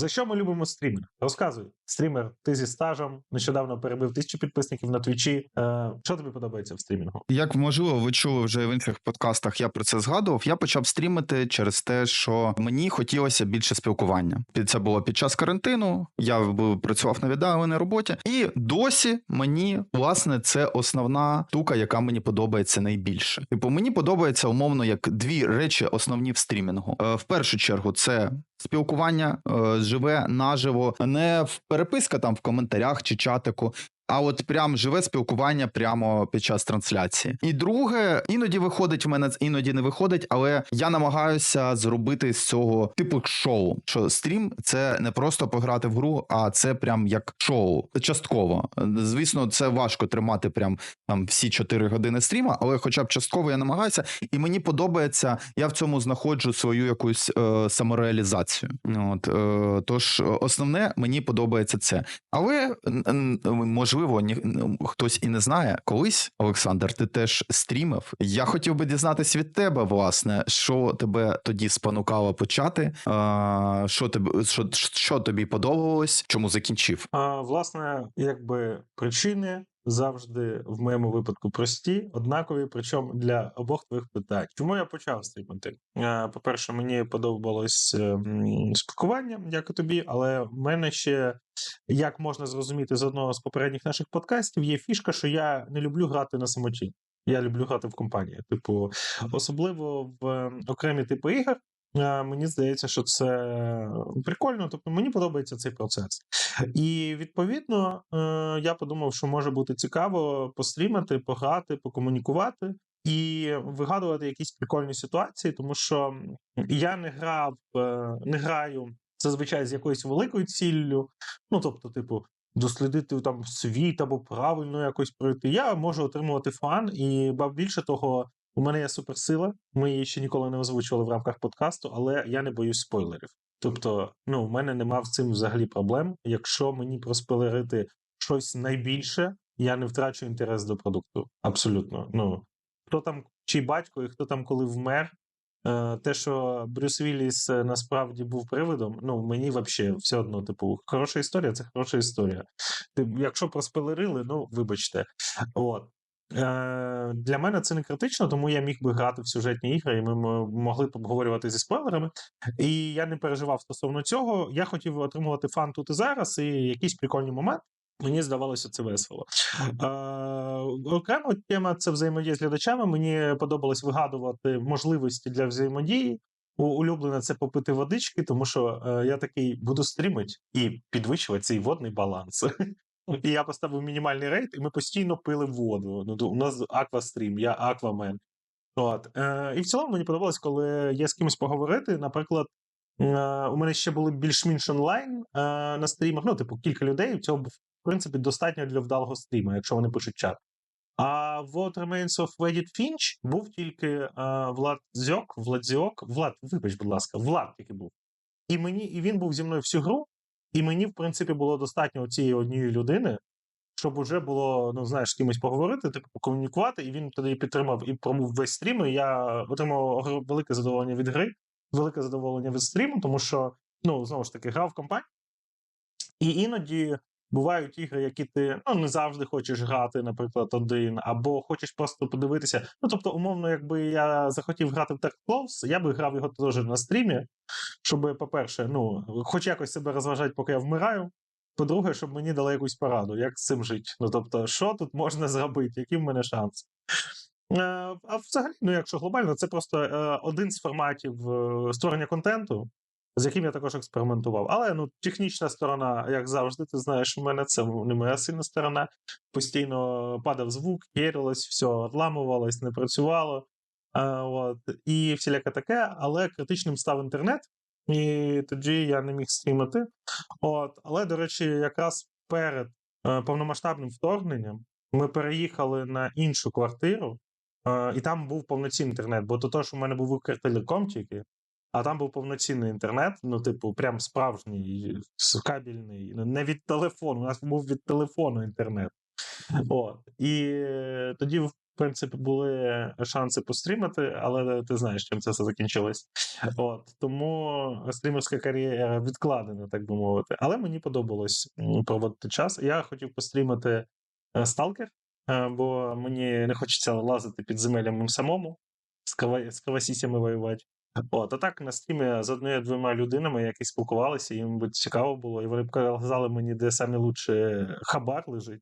За що ми любимо стрімер? Розказуй. Стрімер, ти зі стажем, нещодавно перебив тисячу підписників на твічі. Е, що тобі подобається в стрімінгу? Як можливо, ви чули вже в інших подкастах, я про це згадував. Я почав стрімити через те, що мені хотілося більше спілкування. Це було під час карантину. Я працював на віддаленій роботі, і досі мені власне це основна штука, яка мені подобається найбільше. Типу, мені подобається умовно як дві речі основні в стрімінгу. Е, В першу чергу, це спілкування е, живе наживо, не в переписка там в коментарях чи чатику. А от прям живе спілкування прямо під час трансляції. І друге, іноді виходить в мене, іноді не виходить, але я намагаюся зробити з цього типу шоу. Що стрім це не просто пограти в гру, а це прям як шоу. Частково. Звісно, це важко тримати прям там всі 4 години стріма, але хоча б частково я намагаюся, і мені подобається, я в цьому знаходжу свою якусь е, самореалізацію. От е, тож основне мені подобається це. Але н- можливо, ні, хтось і не знає. Колись, Олександр, ти теж стрімив. Я хотів би дізнатися від тебе, власне, що тебе тоді спонукало почати, а, що тобі що, що тобі подобалось, чому закінчив? А, власне, якби причини завжди в моєму випадку прості, однакові, причому для обох твоїх питань. Чому я почав стрімити? Е, По-перше, мені подобалось е, спілкування, як і тобі, але в мене ще, як можна зрозуміти з одного з попередніх наших подкастів, є фішка, що я не люблю грати на самоті. Я люблю грати в компанії. Типу, особливо в е, окремі типи ігор. Е, Мені здається, що це прикольно, тобто мені подобається цей процес. І відповідно е, я подумав, що може бути цікаво пострімати, пограти, покомунікувати і вигадувати якісь прикольні ситуації, тому що я не грав, е, не граю зазвичай з якоюсь великою ціллю. Ну тобто, типу, дослідити там світ або правильно якось пройти. Я можу отримувати фан, і ба більше того. У мене є суперсила, ми її ще ніколи не озвучували в рамках подкасту, але я не боюсь спойлерів. Тобто, ну, в мене нема з цим взагалі проблем. Якщо мені проспойлерити щось найбільше, я не втрачу інтерес до продукту. Абсолютно. Ну, хто там, чий батько і хто там коли вмер. е, Те, що Брюс Вілліс е, насправді був привидом, ну мені взагалі все одно, типу, хороша історія це хороша історія. Якщо проспойлерили, ну вибачте. От. Е, Для мене це не критично, тому я міг би грати в сюжетні ігри, і ми могли б обговорювати зі спойлерами. І я не переживав стосовно цього. Я хотів отримувати фан тут і зараз, і якийсь прикольний момент. Мені здавалося це весело. Е, окрема тема це взаємодія з глядачами. Мені подобалось вигадувати можливості для взаємодії. У- Улюблене це попити водички, тому що е, я такий буду стрімити і підвищувати цей водний баланс. І я поставив мінімальний рейд, і ми постійно пили воду. Ну, у нас аквастрім, я аквамен. От. Е, і в цілому мені подобалось, коли є з кимось поговорити. Наприклад, е, у мене ще були більш-менш онлайн е, на стрімах. Ну, типу, кілька людей. Цього в принципі, достатньо для вдалого стріму, якщо вони пишуть чат. А What Remains of Edith Finch був тільки е, Влад Зьок, Влад Зьок, Влад, вибач, будь ласка, Влад тільки був. І мені, і він був зі мною всю гру, і мені, в принципі, було достатньо цієї однієї людини, щоб уже було, ну знаєш, з кимось поговорити, типу покомунікувати, і він тоді підтримав і промов весь стрім. І я отримав велике задоволення від гри, велике задоволення від стріму, тому що, ну, знову ж таки, грав в компанії. І іноді бувають ігри, які ти ну, не завжди хочеш грати, наприклад, один, або хочеш просто подивитися. Ну, тобто, умовно, якби я захотів грати в Dark Souls, я би грав його теж на стрімі, щоб, по-перше, ну, хоч якось себе розважати, поки я вмираю. По-друге, щоб мені дали якусь пораду, як з цим жити. Ну тобто, що тут можна зробити, які в мене шанси. Е, а взагалі, ну якщо глобально, це просто е, один з форматів е, створення контенту, з яким я також експериментував. Але ну, технічна сторона, як завжди, ти знаєш, у мене це не моя сильна сторона. Постійно падав звук, кірилось, все відламувалось, не працювало. Е, от, і всіляке таке, але критичним став інтернет, і тоді я не міг стрімити. От, але, до речі, якраз перед е, повномасштабним вторгненням ми переїхали на іншу квартиру, е, і там був повноцінний інтернет, бо то, то що в мене був Укртелеком тільки, а там був повноцінний інтернет, ну, типу, прям справжній, кабельний, не від телефону. У нас був від телефону інтернет. От. І тоді, в принципі, були шанси пострімити, але ти знаєш, чим це все закінчилось. От тому стрімерська кар'єра відкладена, так би мовити. Але мені подобалось проводити час. Я хотів пострімити е, Сталкер, е, бо мені не хочеться лазити під земелям самому, з кавасісями воювати. От, а так на стрімі з однією-двома людинами, які спілкувалися, їм би цікаво було, і вони б казали мені, де саме лучше хабар лежить.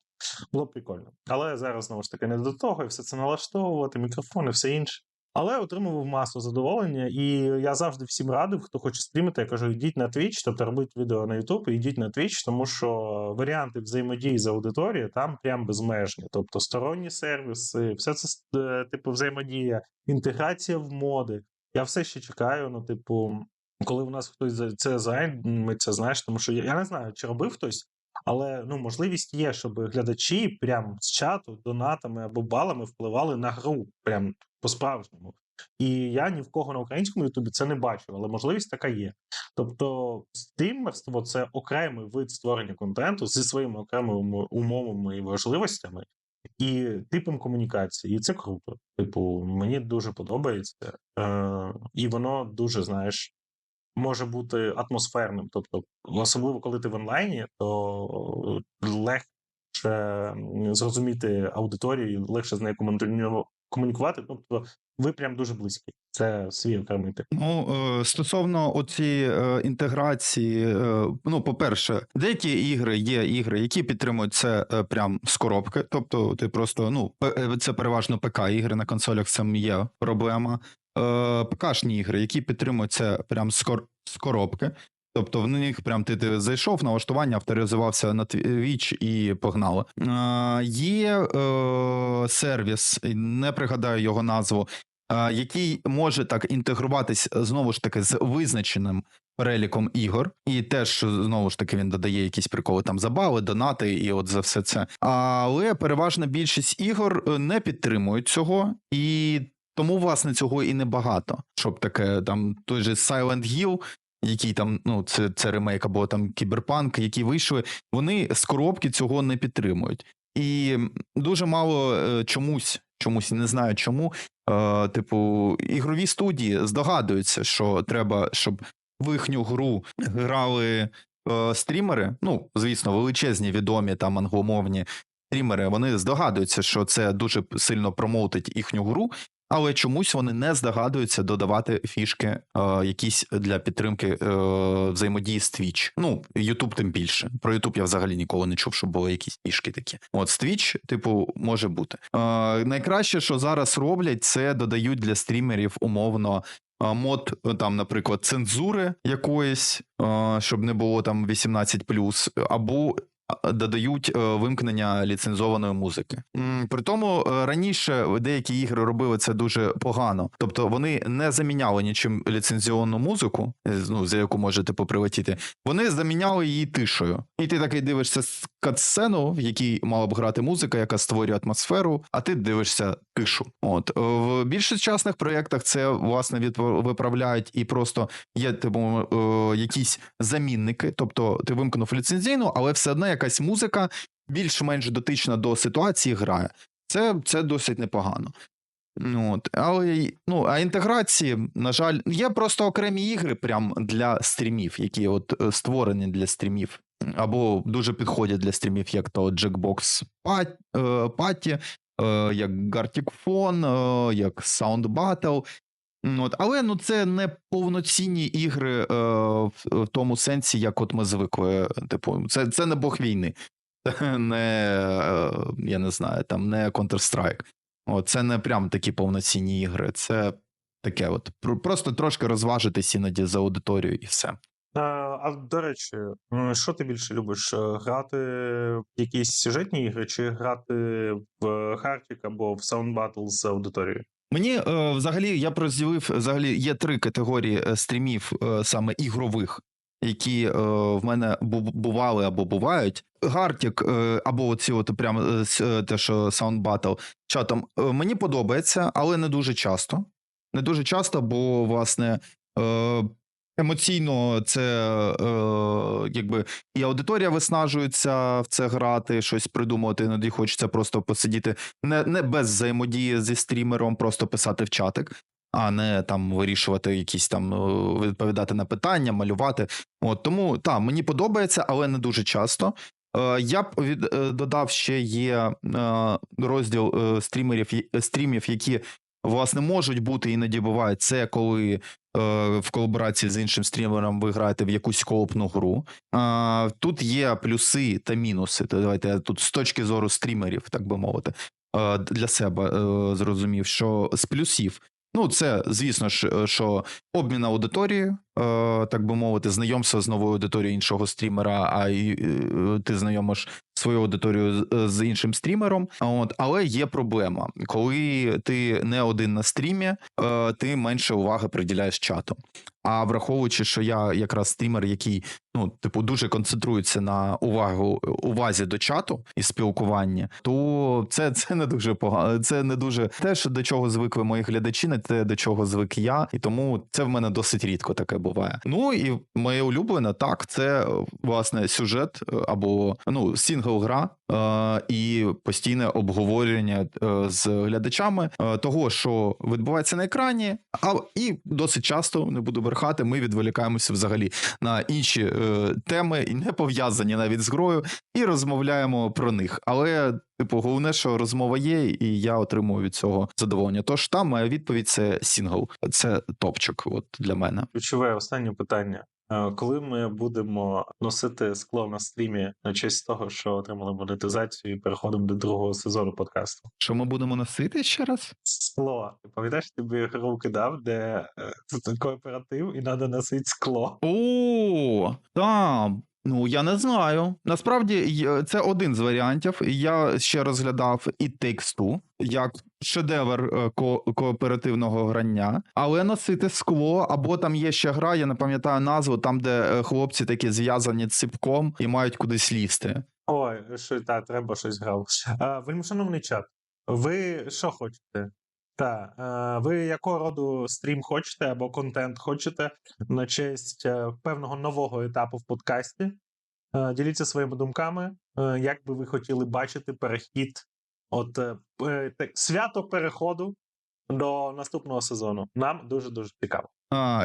Було б прикольно. Але зараз знову ж таки не до того, і все це налаштовувати, мікрофон і все інше. Але отримував масу задоволення, і я завжди всім радив, хто хоче стрімити, я кажу, йдіть на Twitch, тобто робіть відео на YouTube і йдіть на Twitch, тому що варіанти взаємодії з аудиторією там прям безмежні. Тобто сторонні сервіси, все це е, типу взаємодія, інтеграція в моди. Я все ще чекаю, ну, типу, коли у нас хтось це займеться, знаєш, тому що я, я не знаю, чи робив хтось, але ну, можливість є, щоб глядачі прям з чату, донатами або балами впливали на гру, прям по-справжньому. І я ні в кого на українському Ютубі це не бачив, але можливість така є. Тобто, стрімерство це окремий вид створення контенту зі своїми окремими умовами і важливостями і типом комунікації. І це круто. Типу, мені дуже подобається. Е, і воно дуже, знаєш, може бути атмосферним. Тобто, особливо коли ти в онлайні, то легше зрозуміти аудиторію, легше з нею комунікувати-. Тобто, ви прям дуже близькі. Це свій окремий тип. Ну, е, стосовно оцієї е, інтеграції, е, ну, по-перше, деякі ігри є ігри, які підтримують це прям з коробки. Тобто, ти просто, ну, це переважно ПК ігри на консолях, це є проблема. ПКшні ігри, які підтримують це прям з, кор- з коробки. Тобто в них прям ти, ти зайшов, налаштування, авторизувався на Twitch і погнало. Е, є е, сервіс, не пригадаю його назву, який може так інтегруватись знову ж таки з визначеним переліком ігор, і теж знову ж таки він додає якісь приколи там забави, донати і от за все це. Але переважна більшість ігор е, не підтримують цього, і тому власне цього і небагато. Щоб таке там той же Silent Hill, який там, ну це, це ремейк або там кіберпанк, які вийшли, вони з коробки цього не підтримують. І дуже мало е, чомусь, чомусь не знаю чому. Е, типу, ігрові студії здогадуються, що треба, щоб в їхню гру грали е, стрімери. Ну, звісно, величезні, відомі там англомовні стрімери. Вони здогадуються, що це дуже сильно промоутить їхню гру. Але чомусь вони не здогадуються додавати фішки, е, якісь для підтримки е, взаємодії з Twitch. Ну, YouTube тим більше. Про YouTube я взагалі ніколи не чув, щоб були якісь фішки такі. От з Twitch, типу, може бути. Е, найкраще, що зараз роблять, це додають для стрімерів умовно. е, Мод е, там, наприклад, цензури якоїсь, е, щоб не було там 18+, або додають е, вимкнення ліцензованої музики. При тому е, раніше деякі ігри робили це дуже погано. Тобто вони не заміняли нічим ліцензіонну музику, е, ну, за яку можете типу, прилетіти. Вони заміняли її тишею. І ти такий дивишся катсцену, в якій мала б грати музика, яка створює атмосферу, а ти дивишся тишу. От в більш сучасних проєктах це власне відп- виправляють і просто є типу якісь замінники. Тобто ти вимкнув ліцензійну, але все одно якась музика більш-менш дотична до ситуації грає. Це, це досить непогано. Ну, От, але ну, а інтеграції, на жаль, є просто окремі ігри прям для стрімів, які от е, створені для стрімів, або дуже підходять для стрімів, як то Jackbox Pat- е, Party, е, як Gartic Phone, як Sound Battle. От, але ну це не повноцінні ігри е, в, в тому сенсі, як от ми звикли. Типу, це, це не Бог війни, не е, я не знаю, там не Counter-Strike. От, це не прям такі повноцінні ігри. Це таке, от Про- просто трошки розважитись іноді за аудиторією і все. А, а до речі, що ти більше любиш? Е, Грати в якісь сюжетні ігри, чи грати в Хартік або в Battle з аудиторією? Мені е, взагалі я розділив взагалі є три категорії е, стрімів, е, саме ігрових, які в мене бували або бувають. Гартік або оці от прям те, що Sound Battle чатом мені подобається, але не дуже часто. Не дуже часто, бо власне. Е, Емоційно це е, якби і аудиторія виснажується в це грати, щось придумувати. Іноді хочеться просто посидіти не, не без взаємодії зі стрімером, просто писати в чатик, а не там вирішувати якісь там е, відповідати на питання, малювати. От тому так, мені подобається, але не дуже часто. Е, Я б від, е, додав ще є е, розділ е, стрімерів, і- стрімів, які власне можуть бути іноді бувають. Це коли е, в колаборації з іншим стрімером ви граєте в якусь коопну гру. Е, Тут є плюси та мінуси. Давайте тут з точки зору стрімерів, так би мовити, е, для себе е, зрозумів, що з плюсів. Ну, це, звісно ж, е, що обмін аудиторією, е, так би мовити, знайомство з новою аудиторією іншого стрімера, а е, ти знайомиш свою аудиторію з, е, іншим стрімером. От, але є проблема, коли ти не один на стрімі, е, ти менше уваги приділяєш чату. А враховуючи, що я якраз стрімер, який ну, типу, дуже концентрується на увагу увазі до чату і спілкування, то це, це не дуже погано. Це не дуже те, що до чого звикли мої глядачі, не те, до чого звик я, і тому це в мене досить рідко таке буває. Ну і моє улюблене, так, це власне сюжет е, або ну сінгл гра. Е, І постійне обговорення е, з глядачами е, того, що відбувається на екрані, а і досить часто не буду брехати. Ми відволікаємося взагалі на інші теми, і не пов'язані навіть з грою, і розмовляємо про них. Але, типу, головне, що розмова є, і я отримую від цього задоволення. Тож там моя відповідь це сінгл, це топчик. От для мене. Ключове останнє питання. Е, Коли ми будемо носити скло на стрімі на честь того, що отримали монетизацію, і переходимо до другого сезону подкасту? Що ми будемо носити ще раз? Скло. Ти пам'ятаєш, тобі гру кидав, де е, кооператив, і треба носити скло. О, там. Ну, я не знаю. Насправді це один з варіантів. Я ще розглядав і тексту як шедевр е, ко- кооперативного грання, але носити скло, або там є ще гра, я не пам'ятаю назву, там, де е, хлопці такі зв'язані ципком і мають кудись лізти. Ой, що та треба щось грав. Вельмишановний чат. Ви що хочете? Та, е, ви якого роду стрім хочете або контент хочете на честь е, певного нового етапу в подкасті? Е, Діліться своїми думками, як би ви хотіли бачити перехід, от так, свято переходу до наступного сезону. Нам дуже дуже цікаво.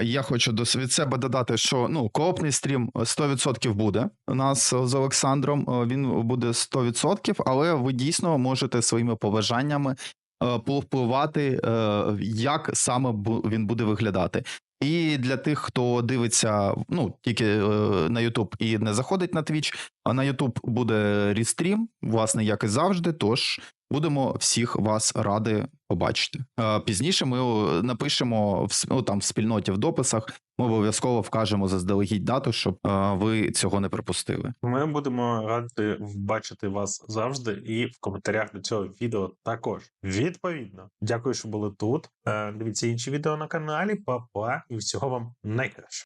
Я хочу від себе додати, що ну коопний стрім 100% буде у нас з Олександром. Він буде 100%, але ви дійсно можете своїми побажаннями повпливати, е, як саме він буде виглядати. І для тих, хто дивиться ну тільки е, на YouTube і не заходить на Twitch, а на YouTube буде рістрім, власне, як і завжди. Тож будемо всіх вас ради побачити. Е, Пізніше ми е, напишемо в ну, там в спільноті в дописах. Ми обов'язково вкажемо заздалегідь дату, щоб е, ви цього не пропустили. Ми будемо раді бачити вас завжди і в коментарях до цього відео також. Відповідно, дякую, що були тут. Дивіться інші відео на каналі. Па-па і всього вам найкраще.